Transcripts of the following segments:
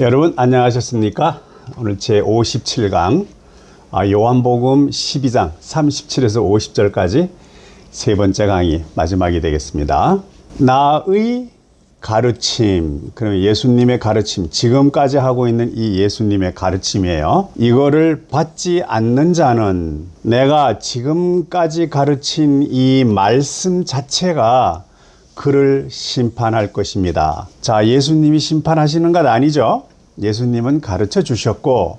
여러분 안녕하셨습니까? 오늘 제 57강 아, 요한복음 12장 37에서 50절까지 세 번째 강의 마지막이 되겠습니다. 나의 가르침, 그럼 예수님의 가르침, 지금까지 하고 있는 이 예수님의 가르침이에요. 이거를 받지 않는 자는 내가 지금까지 가르친 이 말씀 자체가 그를 심판할 것입니다. 자, 예수님이 심판하시는 것 아니죠? 예수님은 가르쳐 주셨고,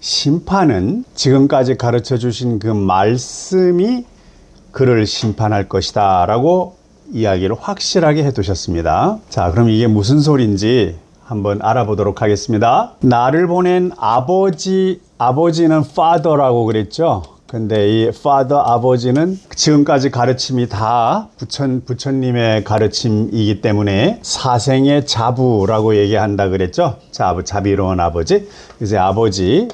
심판은 지금까지 가르쳐 주신 그 말씀이 그를 심판할 것이다. 라고 이야기를 확실하게 해 두셨습니다. 자, 그럼 이게 무슨 소리인지 한번 알아보도록 하겠습니다. 나를 보낸 아버지, 아버지는 father라고 그랬죠? 근데 이 father 아버지는 지금까지 가르침이 다 부천, 부처님의 가르침이기 때문에 사생의 자부라고 얘기한다 그랬죠? 자부, 자비로운 아버지. 그래서 아버지의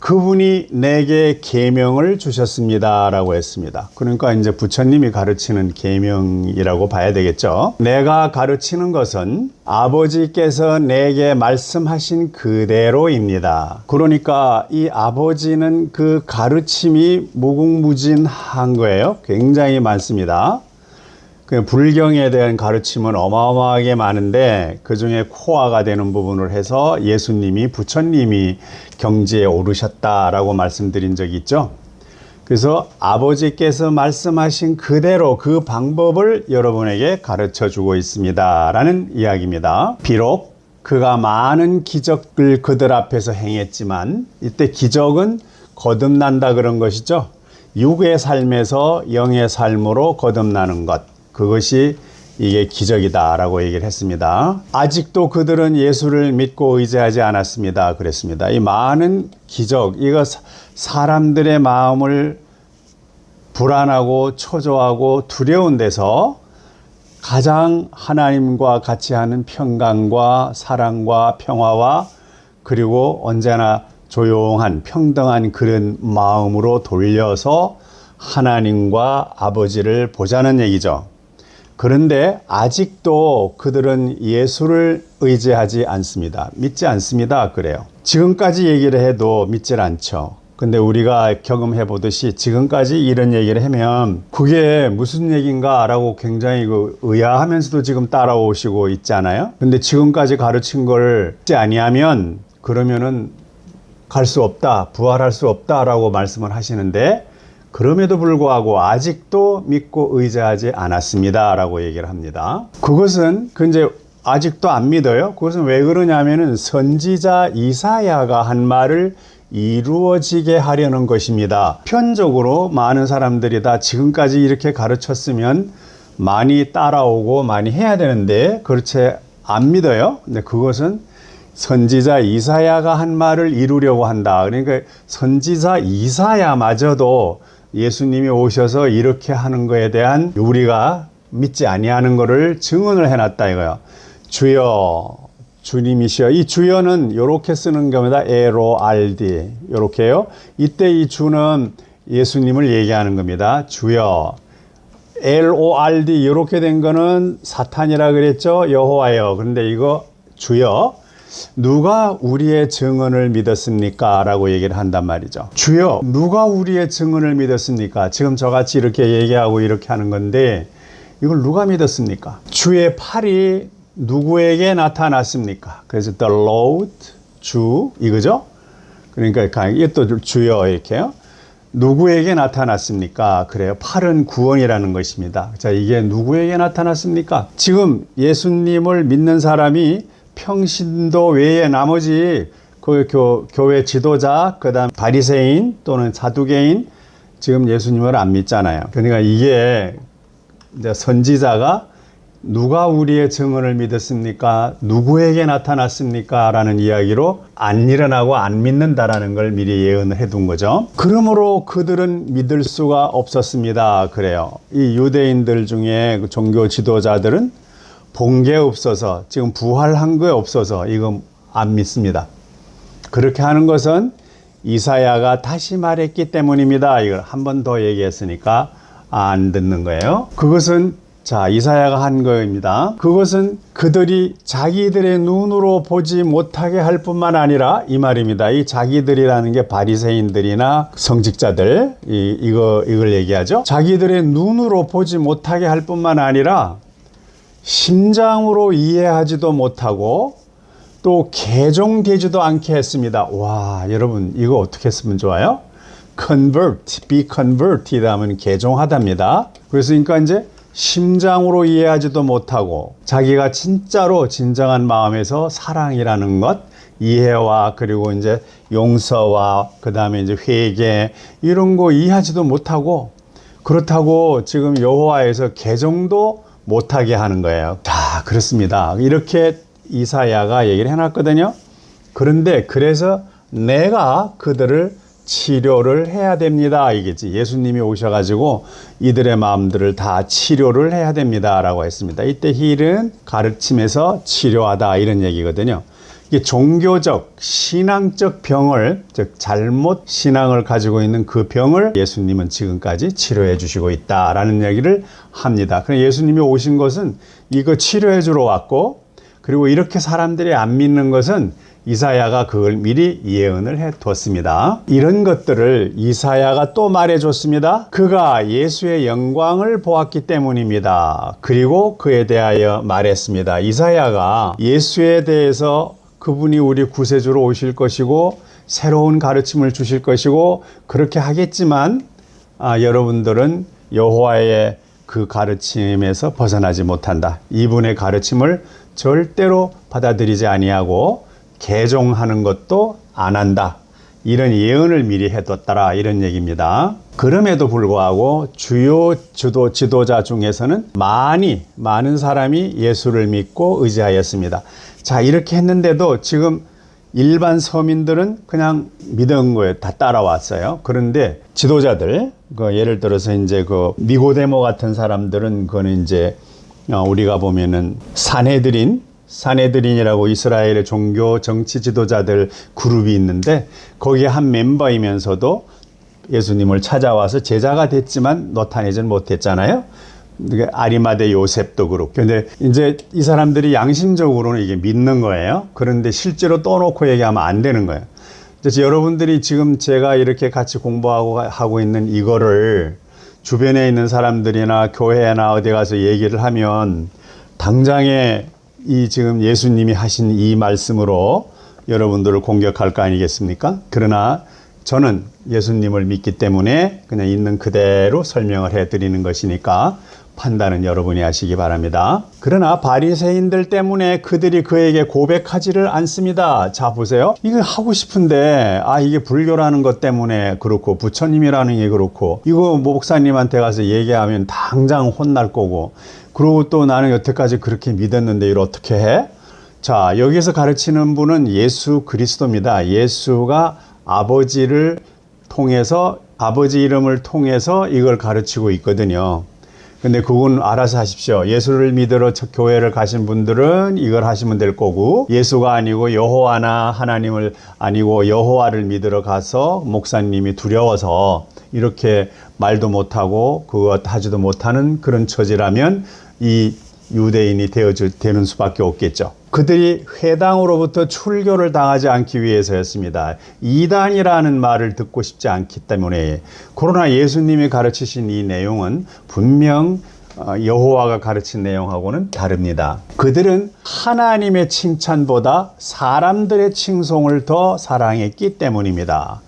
그분이 내게 계명을 주셨습니다라고 했습니다. 그러니까 이제 부처님이 가르치는 계명이라고 봐야 되겠죠. 내가 가르치는 것은 아버지께서 내게 말씀하신 그대로입니다. 그러니까 이 아버지는 그 가르침이 무궁무진한 거예요. 굉장히 많습니다. 그 불경에 대한 가르침은 어마어마하게 많은데 그 중에 코어가 되는 부분을 해서 예수님이 부처님이 경지에 오르셨다라고 말씀드린 적이 있죠. 그래서 아버지께서 말씀하신 그대로 그 방법을 여러분에게 가르쳐 주고 있습니다. 라는 이야기입니다. 비록 그가 많은 기적을 그들 앞에서 행했지만 이때 기적은 거듭난다 그런 것이죠. 육의 삶에서 영의 삶으로 거듭나는 것. 그것이 이게 기적이다라고 얘기를 했습니다. 아직도 그들은 예수를 믿고 의지하지 않았습니다. 그랬습니다. 이 많은 기적, 이거 사람들의 마음을 불안하고 초조하고 두려운 데서 가장 하나님과 같이 하는 평강과 사랑과 평화와 그리고 언제나 조용한 평등한 그런 마음으로 돌려서 하나님과 아버지를 보자는 얘기죠. 그런데 아직도 그들은 예수를 의지하지 않습니다. 믿지 않습니다. 그래요. 지금까지 얘기를 해도 믿질 않죠. 근데 우리가 경험해 보듯이 지금까지 이런 얘기를 하면 그게 무슨 얘기인가 라고 굉장히 그 의아하면서도 지금 따라오시고 있잖아요. 근데 지금까지 가르친 걸 믿지 아니하면 그러면은 갈 수 없다, 부활할 수 없다라고 말씀을 하시는데 그럼에도 불구하고 아직도 믿고 의지하지 않았습니다 라고 얘기를 합니다. 그것은 그 이제 아직도 안 믿어요. 그것은 왜 그러냐면은 선지자 이사야가 한 말을 이루어지게 하려는 것입니다. 편적으로 많은 사람들이 다 지금까지 이렇게 가르쳤으면 많이 따라오고 많이 해야 되는데 그렇지 안 믿어요. 근데 그것은 선지자 이사야가 한 말을 이루려고 한다. 그러니까 선지자 이사야마저도 예수님이 오셔서 이렇게 하는 거에 대한 우리가 믿지 아니하는 것을 증언을 해놨다 이거요. 주여 주님이시여. 이 주여는 이렇게 쓰는 겁니다. 에로 알디 이렇게요. 이때 이 주는 예수님을 얘기하는 겁니다. 주여. L-O-R-D 이렇게 된 거는 사탄이라 그랬죠. 여호와여. 그런데 이거 주여. 누가 우리의 증언을 믿었습니까? 라고 얘기를 한단 말이죠. 주여, 누가 우리의 증언을 믿었습니까? 지금 저같이 이렇게 얘기하고 이렇게 하는 건데, 이걸 누가 믿었습니까? 주의 팔이 누구에게 나타났습니까? 그래서 the Lord, 주, 이거죠? 그러니까 이게 또 주여, 이렇게요. 누구에게 나타났습니까? 그래요. 팔은 구원이라는 것입니다. 자, 이게 누구에게 나타났습니까? 지금 예수님을 믿는 사람이 평신도 외에 나머지 그 교, 교회 지도자, 그 다음 바리새인 또는 사두개인 지금 예수님을 안 믿잖아요. 그러니까 이게 이제 선지자가 누가 우리의 증언을 믿었습니까? 누구에게 나타났습니까? 라는 이야기로 안 일어나고 안 믿는다라는 걸 미리 예언을 해둔 거죠. 그러므로 그들은 믿을 수가 없었습니다. 그래요. 이 유대인들 중에 그 종교 지도자들은 본 게 없어서 지금 부활한 게 없어서 이거 안 믿습니다. 그렇게 하는 것은 이사야가 다시 말했기 때문입니다. 이걸 한 번 더 얘기했으니까 안 듣는 거예요. 그것은 자, 이사야가 한 거입니다. 그것은 그들이 자기들의 눈으로 보지 못하게 할 뿐만 아니라 이 말입니다. 이 자기들이라는 게 바리새인들이나 성직자들 이, 이거 이걸 얘기하죠. 자기들의 눈으로 보지 못하게 할 뿐만 아니라 심장으로 이해하지도 못하고 또 개종되지도 않게 했습니다. 와, 여러분 이거 어떻게 했으면 좋아요? convert, be converted 하면 개종하답니다. 그래서 그러니까 이제 심장으로 이해하지도 못하고 자기가 진짜로 진정한 마음에서 사랑이라는 것 이해와 그리고 이제 용서와 그다음에 이제 회개 이런 거 이해하지도 못하고 그렇다고 지금 여호와에서 개종도 못하게 하는 거예요. 자, 그렇습니다. 이렇게 이사야가 얘기를 해놨거든요. 그런데 그래서 내가 그들을 치료를 해야 됩니다. 이겠지. 예수님이 오셔가지고 이들의 마음들을 다 치료를 해야 됩니다 라고 했습니다. 이때 힐은 가르침에서 치료하다 이런 얘기거든요. 이게 종교적, 신앙적 병을, 즉, 잘못 신앙을 가지고 있는 그 병을 예수님은 지금까지 치료해 주시고 있다라는 얘기를 합니다. 그럼 예수님이 오신 것은 이거 치료해 주러 왔고, 그리고 이렇게 사람들이 안 믿는 것은 이사야가 그걸 미리 예언을 해 두었습니다. 이런 것들을 이사야가 또 말해 줬습니다. 그가 예수의 영광을 보았기 때문입니다. 그리고 그에 대하여 말했습니다. 이사야가 예수에 대해서 그분이 우리 구세주로 오실 것이고 새로운 가르침을 주실 것이고 그렇게 하겠지만 아, 여러분들은 여호와의 그 가르침에서 벗어나지 못한다. 이분의 가르침을 절대로 받아들이지 아니하고 개종하는 것도 안 한다. 이런 예언을 미리 해뒀더라 이런 얘기입니다. 그럼에도 불구하고 주요 주도 지도자 중에서는 많이 많은 사람이 예수를 믿고 의지하였습니다. 자 이렇게 했는데도 지금 일반 서민들은 그냥 믿은 거에 다 따라왔어요. 그런데 지도자들, 그 예를 들어서 이제 그 니고데모 같은 사람들은 그거는 이제 어, 우리가 보면은 사내들인 사내들인이라고 이스라엘의 종교 정치 지도자들 그룹이 있는데 거기에 한 멤버이면서도 예수님을 찾아와서 제자가 됐지만 노타내진 못했잖아요. 아리마대 요셉도 그렇고. 근데 이제 이 사람들이 양심적으로는 이게 믿는 거예요. 그런데 실제로 떠놓고 얘기하면 안 되는 거예요. 그래서 여러분들이 지금 제가 이렇게 같이 공부하고 하고 있는 이거를 주변에 있는 사람들이나 교회나 어디 가서 얘기를 하면 당장에 이 지금 예수님이 하신 이 말씀으로 여러분들을 공격할 거 아니겠습니까? 그러나 저는 예수님을 믿기 때문에 그냥 있는 그대로 설명을 해 드리는 것이니까 판단은 여러분이 하시기 바랍니다. 그러나 바리새인들 때문에 그들이 그에게 고백하지를 않습니다. 자 보세요. 이거 하고 싶은데 아 이게 불교라는 것 때문에 그렇고 부처님이라는 게 그렇고 이거 목사님한테 가서 얘기하면 당장 혼날 거고 그리고 또 나는 여태까지 그렇게 믿었는데 이걸 어떻게 해? 자 여기서 가르치는 분은 예수 그리스도입니다. 예수가 아버지를 통해서 아버지 이름을 통해서 이걸 가르치고 있거든요. 근데 그건 알아서 하십시오. 예수를 믿으러 교회를 가신 분들은 이걸 하시면 될 거고 예수가 아니고 여호와나 하나님을 아니고 여호와를 믿으러 가서 목사님이 두려워서 이렇게 말도 못하고 그것 하지도 못하는 그런 처지라면 이 유대인이 되어 되는 수밖에 없겠죠. 그들이 회당으로부터 출교를 당하지 않기 위해서였습니다. 이단이라는 말을 듣고 싶지 않기 때문에 그러나 예수님이 가르치신 이 내용은 분명 어, 여호와가 가르친 내용하고는 다릅니다. 그들은 하나님의 칭찬보다 사람들의 칭송을 더 사랑했기 때문입니다.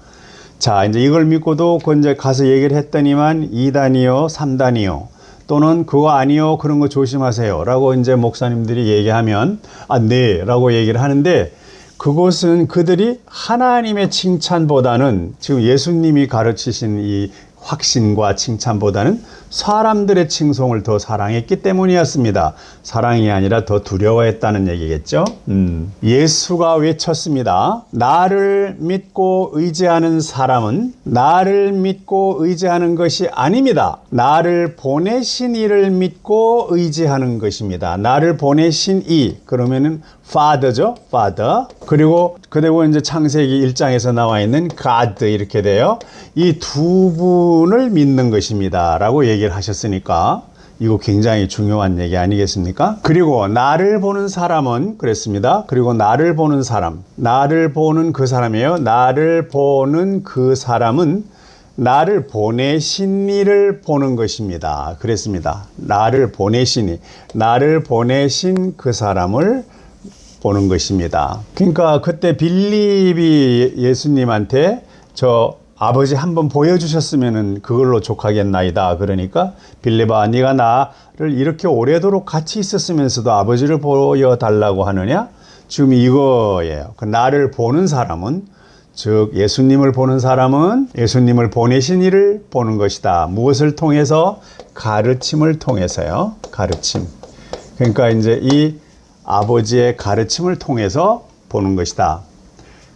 자, 이제 이걸 믿고도 그 이제 가서 얘기를 했더니만 2단이요, 3단이요. 또는 그거 아니요 그런 거 조심하세요. 라고 이제 목사님들이 얘기하면 아 네 라고 얘기를 하는데 그것은 그들이 하나님의 칭찬보다는 지금 예수님이 가르치신 이 확신과 칭찬보다는 사람들의 칭송을 더 사랑했기 때문이었습니다. 사랑이 아니라 더 두려워했다는 얘기겠죠. 음. 예수가 외쳤습니다. 나를 믿고 의지하는 사람은 나를 믿고 의지하는 것이 아닙니다. 나를 보내신 이를 믿고 의지하는 것입니다. 나를 보내신 이 그러면은 father죠, father. 그리고 그리고 이제 창세기 1장에서 나와 있는 God 이렇게 돼요. 이 두 분을 믿는 것입니다라고 얘기 를 하셨으니까 이거 굉장히 중요한 얘기 아니겠습니까? 그리고 나를 보는 사람은 그랬습니다. 그리고 나를 보는 사람, 나를 보는 그 사람이에요. 나를 보는 그 사람은 나를 보내신 이를 보는 것입니다. 그랬습니다. 나를 보내신 이, 나를 보내신 그 사람을 보는 것입니다. 그러니까 그때 빌립이 예수님한테 저 아버지 한번 보여주셨으면 그걸로 족하겠나이다. 그러니까 빌립아 네가 나를 이렇게 오래도록 같이 있었으면서도 아버지를 보여달라고 하느냐? 지금 이거예요. 그 나를 보는 사람은 즉 예수님을 보는 사람은 예수님을 보내신 이를 보는 것이다. 무엇을 통해서? 가르침을 통해서요. 가르침. 그러니까 이제 이 아버지의 가르침을 통해서 보는 것이다.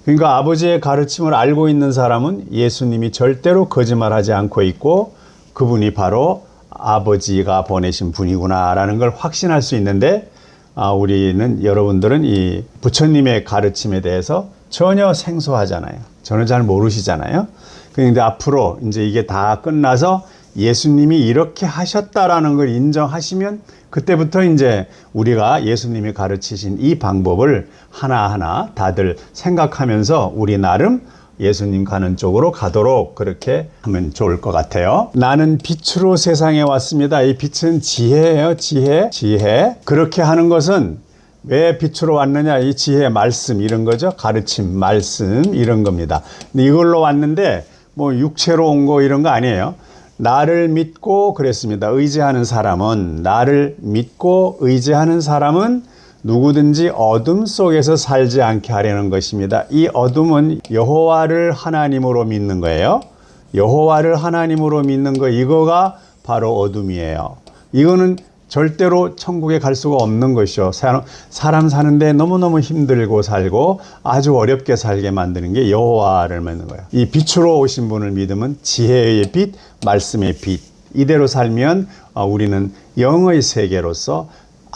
그러니까 아버지의 가르침을 알고 있는 사람은 예수님이 절대로 거짓말하지 않고 있고 그분이 바로 아버지가 보내신 분이구나라는 걸 확신할 수 있는데 아, 우리는 여러분들은 이 부처님의 가르침에 대해서 전혀 생소하잖아요. 저는 잘 모르시잖아요. 그런데 앞으로 이제 이게 다 끝나서 예수님이 이렇게 하셨다라는 걸 인정하시면 그때부터 이제 우리가 예수님이 가르치신 이 방법을 하나하나 다들 생각하면서 우리 나름 예수님 가는 쪽으로 가도록 그렇게 하면 좋을 것 같아요. 나는 빛으로 세상에 왔습니다. 이 빛은 지혜예요, 지혜. 지혜. 그렇게 하는 것은 왜 빛으로 왔느냐? 이 지혜, 말씀, 이런 거죠. 가르침, 말씀, 이런 겁니다. 이걸로 왔는데 뭐 육체로 온 거 이런 거 아니에요. 나를 믿고 그랬습니다. 의지하는 사람은, 나를 믿고 의지하는 사람은 누구든지 어둠 속에서 살지 않게 하려는 것입니다. 이 어둠은 여호와를 하나님으로 믿는 거예요. 여호와를 하나님으로 믿는 거 이거가 바로 어둠이에요. 이거는 절대로 천국에 갈 수가 없는 것이요. 사람, 사는데 너무너무 힘들고 살고 아주 어렵게 살게 만드는 게 여호와를 믿는 거예요. 이 빛으로 오신 분을 믿으면 지혜의 빛, 말씀의 빛. 이대로 살면 어, 우리는 영의 세계로서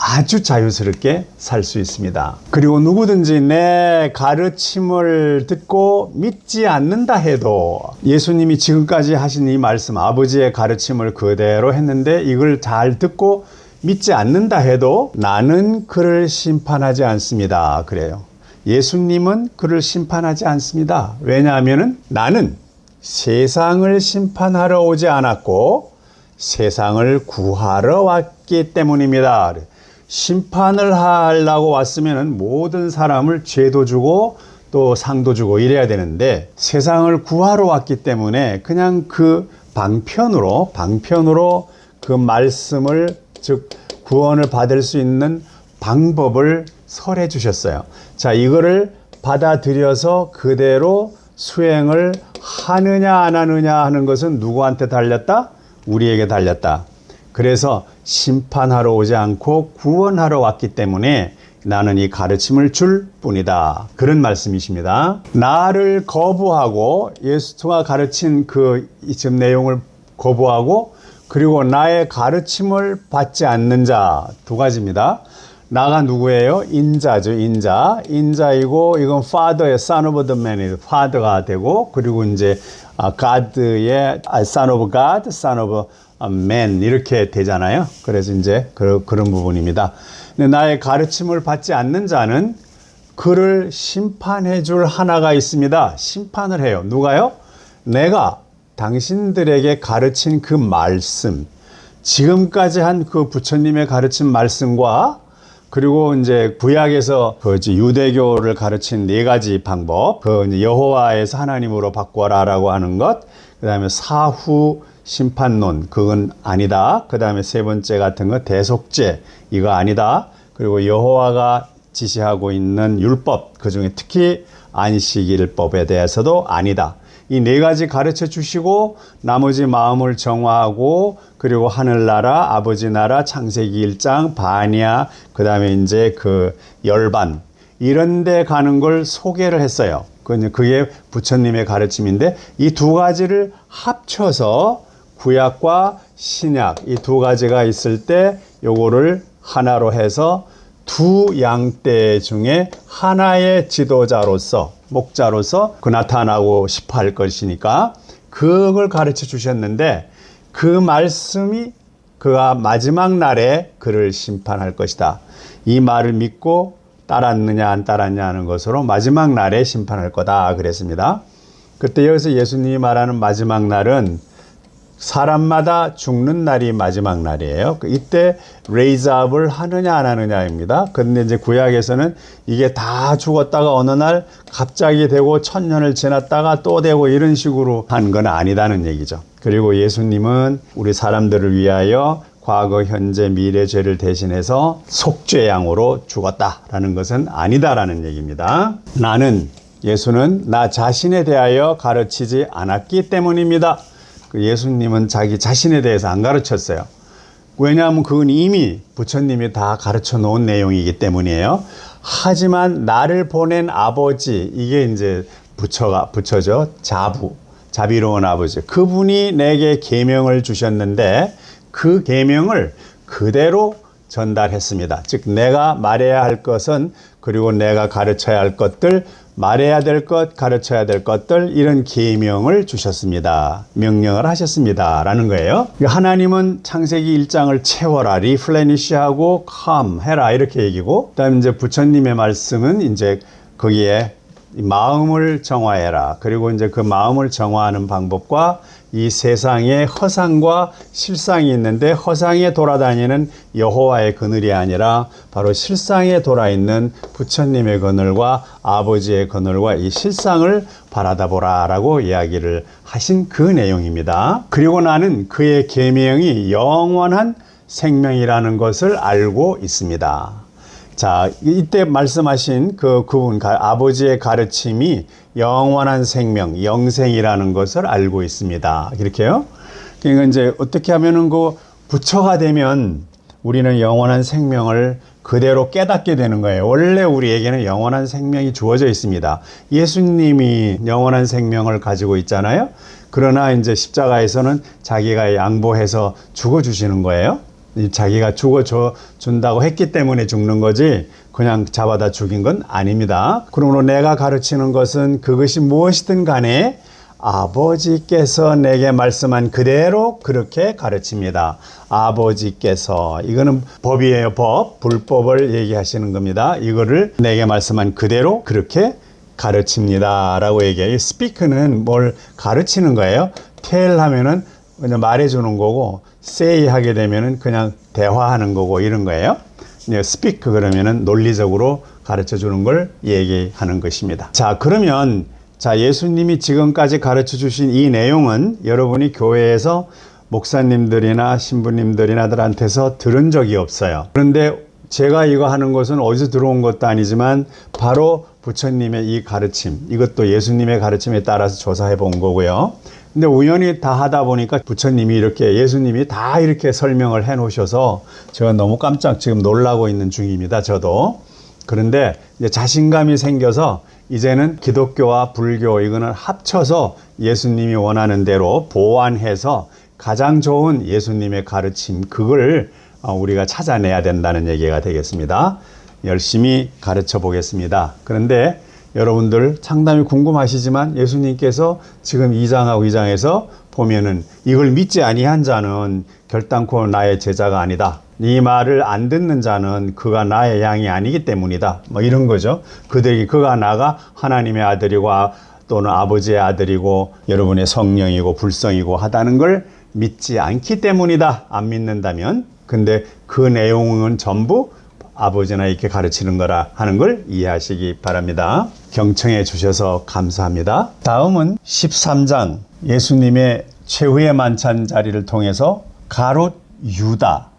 아주 자유스럽게 살 수 있습니다. 그리고 누구든지 내 가르침을 듣고 믿지 않는다 해도 예수님이 지금까지 하신 이 말씀, 아버지의 가르침을 그대로 했는데 이걸 잘 듣고 믿지 않는다 해도 나는 그를 심판하지 않습니다. 그래요. 예수님은 그를 심판하지 않습니다. 왜냐하면 나는 세상을 심판하러 오지 않았고 세상을 구하러 왔기 때문입니다. 심판을 하려고 왔으면 모든 사람을 죄도 주고 또 상도 주고 이래야 되는데 세상을 구하러 왔기 때문에 그냥 그 방편으로 방편으로 그 말씀을 즉 구원을 받을 수 있는 방법을 설해 주셨어요. 자, 이거를 받아들여서 그대로 수행을 하느냐 안 하느냐 하는 것은 누구한테 달렸다? 우리에게 달렸다. 그래서 심판하러 오지 않고 구원하러 왔기 때문에 나는 이 가르침을 줄 뿐이다. 그런 말씀이십니다. 나를 거부하고 예수가 가르친 그 지금 내용을 거부하고 그리고 나의 가르침을 받지 않는 자 두 가지입니다. 나가 누구예요? 인자죠, 인자. 인자이고 이건 father의 son of the man이 father가 되고 그리고 이제 아, God의 아, son of God, son of man 이렇게 되잖아요. 그래서 이제 그, 그런 부분입니다. 나의 가르침을 받지 않는 자는 그를 심판해 줄 하나가 있습니다. 심판을 해요. 누가요? 내가 당신들에게 가르친 그 말씀, 지금까지 한 그 부처님의 가르친 말씀과 그리고 이제 구약에서 그 유대교를 가르친 네 가지 방법, 그 여호와에서 하나님으로 바꿔라라고 하는 것, 그 다음에 사후 심판론, 그건 아니다. 그 다음에 세 번째 같은 거 대속죄, 이거 아니다. 그리고 여호와가 지시하고 있는 율법, 그 중에 특히 안식일법에 대해서도 아니다. 이 네 가지 가르쳐 주시고 나머지 마음을 정화하고 그리고 하늘나라, 아버지 나라, 창세기 1장, 반야, 그 다음에 이제 그 열반 이런 데 가는 걸 소개를 했어요. 그게 부처님의 가르침인데 이 두 가지를 합쳐서 구약과 신약 이 두 가지가 있을 때 요거를 하나로 해서 두 양떼 중에 하나의 지도자로서 목자로서 그 나타나고 싶어 할 것이니까 그걸 가르쳐 주셨는데 그 말씀이 그가 마지막 날에 그를 심판할 것이다. 이 말을 믿고 따랐느냐 안 따랐냐 하는 것으로 마지막 날에 심판할 거다 그랬습니다. 그때 여기서 예수님이 말하는 마지막 날은 사람마다 죽는 날이 마지막 날이에요. 그 이때 레이즈업을 하느냐 안 하느냐입니다. 그런데 이제 구약에서는 이게 다 죽었다가 어느 날 갑자기 되고 천년을 지났다가 또 되고 이런 식으로 한 건 아니다는 얘기죠. 그리고 예수님은 우리 사람들을 위하여 과거, 현재, 미래 죄를 대신해서 속죄 양으로 죽었다라는 것은 아니다라는 얘기입니다. 나는 예수는 나 자신에 대하여 가르치지 않았기 때문입니다. 그 예수님은 자기 자신에 대해서 안 가르쳤어요. 왜냐하면 그건 이미 부처님이 다 가르쳐 놓은 내용이기 때문이에요. 하지만 나를 보낸 아버지, 이게 이제 부처가, 부처죠. 자부, 자비로운 아버지. 그분이 내게 계명을 주셨는데 그 계명을 그대로 전달했습니다. 즉, 내가 말해야 할 것은 그리고 내가 가르쳐야 할 것들, 말해야 될 것, 가르쳐야 될 것들 이런 계명을 주셨습니다. 명령을 하셨습니다. 라는 거예요. 하나님은 창세기 1장을 채워라, 리플레니시하고 컴 해라 이렇게 얘기고 그 다음에 이제 부처님의 말씀은 이제 거기에 마음을 정화해라. 그리고 이제 그 마음을 정화하는 방법과 이 세상에 허상과 실상이 있는데 허상에 돌아다니는 여호와의 그늘이 아니라 바로 실상에 돌아 있는 부처님의 그늘과 아버지의 그늘과 이 실상을 바라다 보라라고 이야기를 하신 그 내용입니다. 그리고 나는 그의 계명이 영원한 생명이라는 것을 알고 있습니다. 자, 이때 말씀하신 그 그분 아버지의 가르침이 영원한 생명, 영생이라는 것을 알고 있습니다. 이렇게요. 그러니까 이제 어떻게 하면은 그 부처가 되면 우리는 영원한 생명을 그대로 깨닫게 되는 거예요. 원래 우리에게는 영원한 생명이 주어져 있습니다. 예수님이 영원한 생명을 가지고 있잖아요. 그러나 이제 십자가에서는 자기가 양보해서 죽어 주시는 거예요. 자기가 죽어 줘 준다고 했기 때문에 죽는 거지 그냥 잡아다 죽인 건 아닙니다. 그러므로 내가 가르치는 것은 그것이 무엇이든 간에 아버지께서 내게 말씀한 그대로 그렇게 가르칩니다. 아버지께서 이거는 법이에요, 법. 불법을 얘기하시는 겁니다. 이거를 내게 말씀한 그대로 그렇게 가르칩니다. 라고 얘기해요. 스피크는 뭘 가르치는 거예요. 텔 하면은 그냥 말해주는 거고, say 하게 되면은 그냥 대화하는 거고 이런 거예요. 스피크 그러면은 논리적으로 가르쳐 주는 걸 얘기하는 것입니다. 자, 그러면 자, 예수님이 지금까지 가르쳐 주신 이 내용은 여러분이 교회에서 목사님들이나 신부님들이나 들한테서 들은 적이 없어요. 그런데 제가 이거 하는 것은 어디서 들어온 것도 아니지만 바로 부처님의 이 가르침, 이것도 예수님의 가르침에 따라서 조사해 본 거고요. 근데 우연히 다 하다 보니까 부처님이 이렇게 예수님이 다 이렇게 설명을 해 놓으셔서 제가 너무 깜짝 지금 놀라고 있는 중입니다. 저도. 그런데 이제 자신감이 생겨서 이제는 기독교와 불교 이거는 합쳐서 예수님이 원하는 대로 보완해서 가장 좋은 예수님의 가르침 그걸 어, 우리가 찾아내야 된다는 얘기가 되겠습니다. 열심히 가르쳐 보겠습니다. 그런데 여러분들 상당히 궁금하시지만 예수님께서 지금 2장하고 2장에서 보면은 이걸 믿지 아니한 자는 결단코 나의 제자가 아니다. 이 말을 안 듣는 자는 그가 나의 양이 아니기 때문이다. 뭐 이런 거죠. 그들이 그가 나가 하나님의 아들이고 아, 또는 아버지의 아들이고 여러분의 성령이고 불성이고 하다는 걸 믿지 않기 때문이다. 안 믿는다면. 근데 그 내용은 전부 아버지나 이렇게 가르치는 거라 하는 걸 이해하시기 바랍니다. 경청해 주셔서 감사합니다. 다음은 13장 예수님의 최후의 만찬 자리를 통해서 가롯 유다,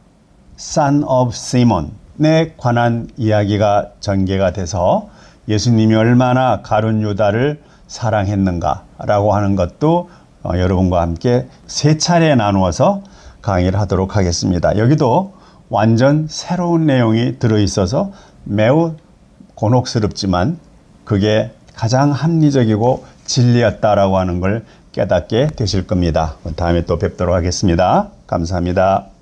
son of Simon에 관한 이야기가 전개가 돼서 예수님이 얼마나 가룟 유다를 사랑했는가라고 하는 것도 어, 여러분과 함께 세 차례 나누어서 강의를 하도록 하겠습니다. 여기도 완전 새로운 내용이 들어있어서 매우 곤혹스럽지만 그게 가장 합리적이고 진리였다라고 하는 걸 깨닫게 되실 겁니다. 다음에 또 뵙도록 하겠습니다. 감사합니다.